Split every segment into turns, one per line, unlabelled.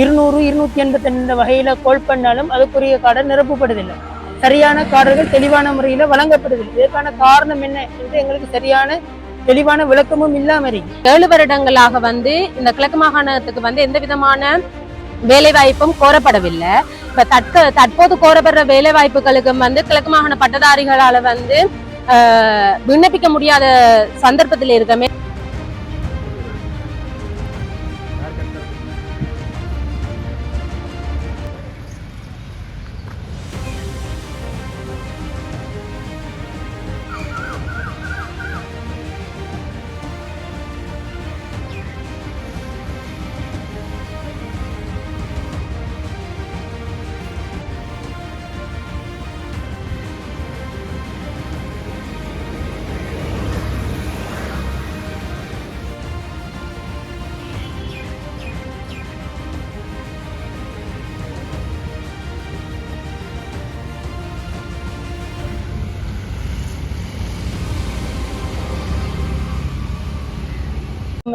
இருநூறு இருநூத்தி எண்பத்தி ரெண்டு வகையில கோல் பண்ணாலும் அதுக்குரிய கார்டர் நிரப்பப்படுதில்லை சரியான கார்டர்கள் தெளிவான முறையில வழங்கப்படுதில்லை இதற்கான காரணம் என்ன என்று எங்களுக்கு சரியான தெளிவான விளக்கமும் இல்லாம இருக்கு
ஏழு வருடங்களாக வந்து இந்த கிழக்கு மாகாணத்துக்கு வந்து எந்த விதமான வேலை வாய்ப்பும் கோரப்படவில்லை. இப்ப தற்க தற்போது கோரப்படுற வேலைவாய்ப்புகளுக்கு வந்து கிழக்கு மாகாண பட்டதாரிகளால வந்து விண்ணப்பிக்க முடியாத சந்தர்ப்பத்தில் இருக்கமே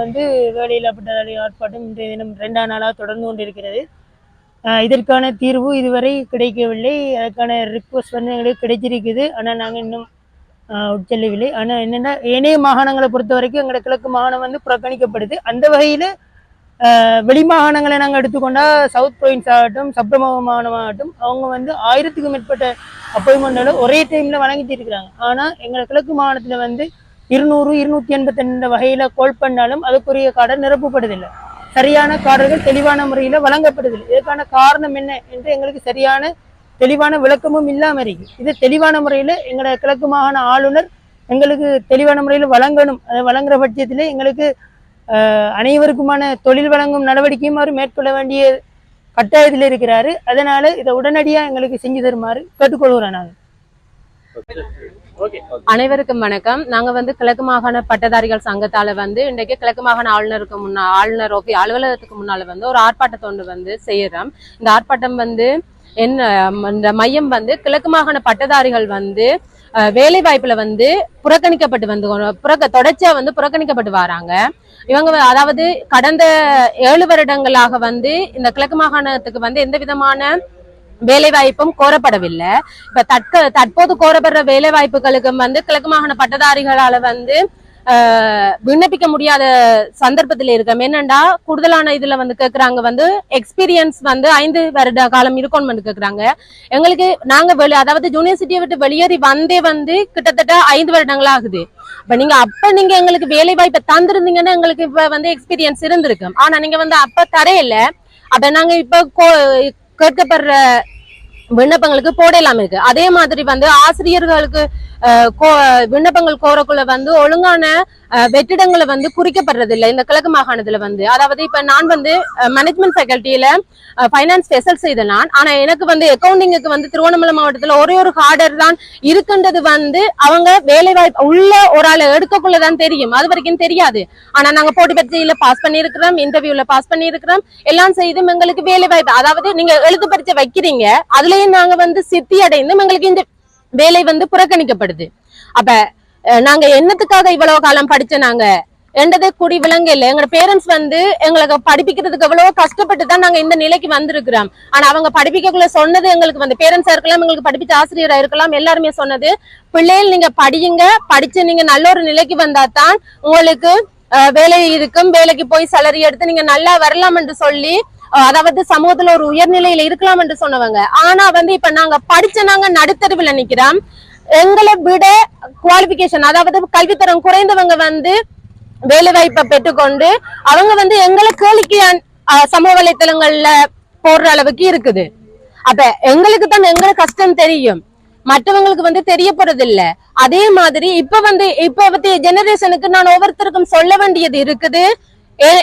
வந்து வேலையில்லா பட்டதாரி ஆர்ப்பாட்டம் இன்றைய தினம் இரண்டாம் நாளாக தொடர்ந்து கொண்டிருக்கிறது. இதற்கான தீர்வு இதுவரை கிடைக்கவில்லை. அதற்கான ரிக்வஸ்ட் வந்து எங்களுக்கு கிடைச்சிருக்குது ஆனால் நாங்கள் இன்னும் உட்செல்லவில்லை ஆனால் என்னென்னா ஏனைய மாகாணங்களை பொறுத்த வரைக்கும் எங்களோட கிழக்கு மாகாணம் வந்து புறக்கணிக்கப்படுது. அந்த வகையில் வெளி மாகாணங்களை நாங்கள் எடுத்துக்கொண்டால் சவுத் ப்ரொவின்ஸ் ஆகட்டும் சப்ரம மாகாணம் ஆகட்டும் அவங்க வந்து ஆயிரத்துக்கும் மேற்பட்ட அப்பாயின்மெண்ட்களை ஒரே டைமில் வழங்கிட்டு இருக்கிறாங்க. ஆனால் எங்களை கிழக்கு மாகாணத்தில் வந்து இருநூறு இருநூத்தி எண்பத்தி ரெண்டு வகையில கோல் பண்ணாலும் அதுக்குரிய காடர் நிரப்பப்படுதில்லை. சரியான கார்டர்கள் தெளிவான முறையில வழங்கப்படுதில்லை. இதற்கான காரணம் என்ன என்று எங்களுக்கு சரியான தெளிவான விளக்கமும் இல்லாமல் இருக்கு. இது தெளிவான முறையில எங்களோட கிழக்கு மாகாண ஆளுநர் எங்களுக்கு தெளிவான முறையில் வழங்கணும். அதை வழங்குற பட்சத்தில் எங்களுக்கு ஆஹ், அனைவருக்குமான தொழில் வழங்கும் நடவடிக்கையும் அவர் மேற்கொள்ள வேண்டிய கட்டாயத்தில் இருக்கிறாரு. அதனால இதை உடனடியாக எங்களுக்கு செஞ்சு தருமாறு கேட்டுக்கொள்கிறேன் நான்
அனைவருக்கும் வணக்கம். நாங்க வந்து கிழக்கு மாகாண பட்டதாரிகள் சங்கத்தால வந்து இன்றைக்கு கிழக்கு மாகாண ஆளுநருக்கு முன்னா ஆளுநர் ஓகே அலுவலகத்துக்கு முன்னால வந்து ஒரு ஆர்ப்பாட்டத்தொண்டு வந்து செய்யறோம். இந்த ஆர்ப்பாட்டம் வந்து என்ன இந்த மையம் வந்து கிழக்கு மாகாண பட்டதாரிகள் வந்து வேலை வாய்ப்புல வந்து புறக்கணிக்கப்பட்டு வந்து புறக்க தொடர்ச்சியா வந்து புறக்கணிக்கப்பட்டு வராங்க. இவங்க அதாவது கடந்த ஏழு வருடங்களாக வந்து இந்த கிழக்கு மாகாணத்துக்கு வந்து எந்த விதமான வேலைவாய்ப்பும் கோரப்படவில்லை. இப்ப தற்க தற்போது கோரப்படுற வேலைவாய்ப்புகளுக்கும் வந்து கிழக்கு மாகாண பட்டதாரிகளால வந்து ஆஹ், விண்ணப்பிக்க முடியாத சந்தர்ப்பத்தில் இருக்கோம். என்னண்டா கூடுதலான இதுல வந்து கேக்குறாங்க வந்து எக்ஸ்பீரியன்ஸ் வந்து ஐந்து வருட காலம் இருக்கும்னு வந்து கேக்குறாங்க. எங்களுக்கு நாங்க வெளி அதாவது யூனிவர்சிட்டியை விட்டு வெளியேறி வந்தே வந்து கிட்டத்தட்ட ஐந்து வருடங்கள் ஆகுது. இப்ப நீங்க அப்ப நீங்க எங்களுக்கு வேலை வாய்ப்பை தந்திருந்தீங்கன்னா எங்களுக்கு இப்ப வந்து எக்ஸ்பீரியன்ஸ் இருந்திருக்கும். ஆனா நீங்க வந்து அப்ப தரையில அப்ப நாங்க இப்ப கோ- கேட்கப்படுற விண்ணப்பங்களுக்கு போடலாம் இருக்கு. அதே மாதிரி வந்து ஆசிரியர்களுக்கு கோ- விண்ணப்பங்கள் கோரக்குள்ள வந்து ஒழுங்கான வெற்றிடங்களை வந்து குறிக்கப்படுறது இல்லை இந்த கிழக்கு மாகாணத்துல வந்து. அதாவது இப்ப நான் வந்து மேனேஜ்மெண்ட் ஃபேக்கல்ட்டியில ஃபைனான்ஸ் ஸ்பெஷல் செய்த நான் ஆனா எனக்கு வந்து அக்கௌண்டிங்குக்கு வந்து திருவண்ணாமலை மாவட்டத்துல ஒரே ஒரு ஹார்டர் தான் இருக்குன்றது வந்து அவங்க வேலை வாய்ப்பு உள்ள ஒரு ஆளை எடுக்கக்குள்ளதான் தெரியும். அது வரைக்கும் தெரியாது. ஆனா நாங்க போட்டி பரீட்சையில பாஸ் பண்ணிருக்கிறோம் இன்டர்வியூல பாஸ் பண்ணிருக்கிறோம் எல்லாம் செய்தும் எங்களுக்கு வேலை வாய்ப்பு அதாவது நீங்க எழுத்து பரீட்சை வைக்கிறீங்க அதுல அதுலயும் நாங்க வந்து சித்தி அடைந்தும் எங்களுக்கு இந்த வேலை வந்து புறக்கணிக்கப்படுது. அப்ப நாங்க என்னத்துக்காக இவ்வளவு காலம் படிச்ச நாங்க? என்றது கூடி விலங்கு இல்லை. எங்க பேரண்ட்ஸ் வந்து எங்களுக்கு படிப்பிக்கிறதுக்கு எவ்வளவோ கஷ்டப்பட்டு தான் நாங்க இந்த நிலைக்கு வந்திருக்கிறோம். ஆனா அவங்க படிப்பிக்கக்குள்ள சொன்னது எங்களுக்கு வந்து பேரண்ட்ஸா இருக்கலாம் எங்களுக்கு படிப்பிச்ச ஆசிரியரா இருக்கலாம் எல்லாருமே சொன்னது பிள்ளைகள் நீங்க படியுங்க. படிச்சு நீங்க நல்ல ஒரு நிலைக்கு வந்தா தான் உங்களுக்கு வேலை இருக்கும். வேலைக்கு போய் சேலரி எடுத்து நீங்க நல்லா வரலாம் என்று சொல்லி அதாவது சமூகத்துல ஒரு உயர்நிலையில இருக்கலாம் என்று சொன்னவங்க. ஆனா வந்து இப்ப நாங்க படிச்ச நாங்க நடுத்தருவில் நிக்கிறோம் எங்களை விட குவாலிபிகேஷன் அதாவது கல்வித்தரம் குறைந்தவங்க வந்து வேலை வாய்ப்பை பெற்றுக்கொண்டு அவங்க வந்து எங்களை கேளிக்கை சமூக வலைத்தளங்கள்ல போடுற அளவுக்கு இருக்குது. அப்ப எங்களுக்கு தான் எங்களை கஷ்டம் தெரியும். மற்றவங்களுக்கு வந்து தெரிய போறது இல்ல அதே மாதிரி இப்ப வந்து இப்ப வந்து ஜெனரேஷனுக்கு நான் ஒவ்வொருத்தருக்கும் சொல்ல வேண்டியது இருக்குது.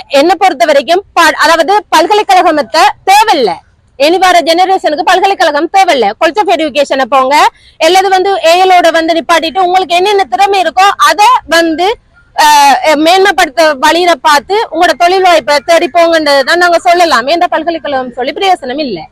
என்ன பொறுத்த வரைக்கும் ப- அதாவது பல்கலைக்கழகத்தை தேவையில்லை. இனி வர ஜெனரேஷனுக்கு பல்கலைக்கழகம் தேவையில்ல. கொல்ச் ஆஃப் எஜுகேஷனை போங்க. எல்லாது வந்து ஏஎலோட வந்து நிப்பாட்டிட்டு உங்களுக்கு என்னென்ன திறமை இருக்கோ அதை வந்து ஆஹ், மேன்மைப்படுத்த வழியில பார்த்து உங்களோட தொழில் வாய்ப்பை தேடி போங்கன்றதுதான் நாங்க சொல்லலாம். எந்த பல்கலைக்கழகம் சொல்லி பிரயோசனம் இல்லை.